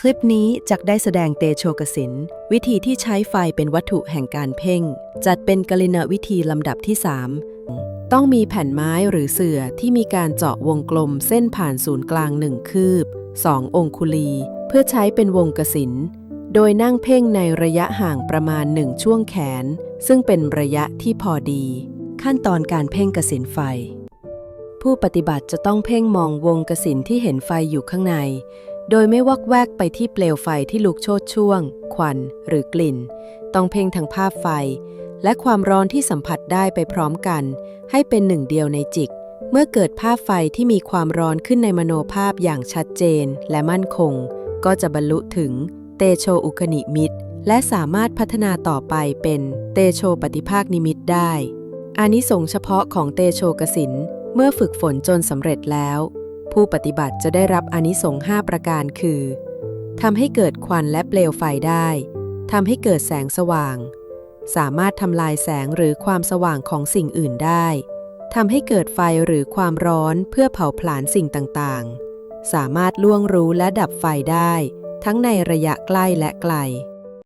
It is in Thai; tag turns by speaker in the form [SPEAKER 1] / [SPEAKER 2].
[SPEAKER 1] คลิปนี้จักได้แสดงเตโชกสิน วิธีที่ใช้ไฟเป็นวัตถุแห่งการเพ่ง จัดเป็นกลินวิธีลำดับที่ 3 ต้องมีแผ่นไม้หรือเสื่อที่มีการเจาะวงกลมเส้นผ่านศูนย์กลางหนึ่งคืบ 2 องคุลี เพื่อใช้เป็นวงกสิน โดยนั่งเพ่งในระยะห่างประมาณหนึ่งช่วงแขน ซึ่งเป็นระยะที่พอดี ขั้นตอนการเพ่งกสินไฟ ผู้ปฏิบัติจะต้องเพ่งมองวงกสินที่เห็นไฟอยู่ข้างใน โดยไม่วอกแวกไปที่เปลวไฟที่ลุกโชดช่วง ควัน หรือกลิ่น ต้องเพ่งทั้งภาพไฟ และความร้อนที่สัมผัสได้ไปพร้อมกัน ให้เป็นหนึ่งเดียวในจิต เมื่อเกิดภาพไฟที่มีความร้อนขึ้นในมโนภาพอย่างชัดเจนและมั่นคง ก็จะบรรลุถึงเตโชอุคนิมิตและสามารถพัฒนาต่อไปเป็นเตโชปฏิภาคนิมิตได้อานิสงส์เฉพาะของเตโชกสินเมื่อฝึกฝนจนสำเร็จแล้ว ผู้ปฏิบัติจะได้รับอนิสงส์5ประการคือทำให้เกิดควันและเปลวไฟได้ทำให้เกิดแสงสว่าง สามารถทำลายแสงหรือความสว่างของสิ่งอื่นได้ทำให้เกิดไฟหรือความร้อนเพื่อเผาผลาญสิ่งต่างๆ สามารถล่วงรู้และดับไฟได้ ทั้งในระยะใกล้และไกล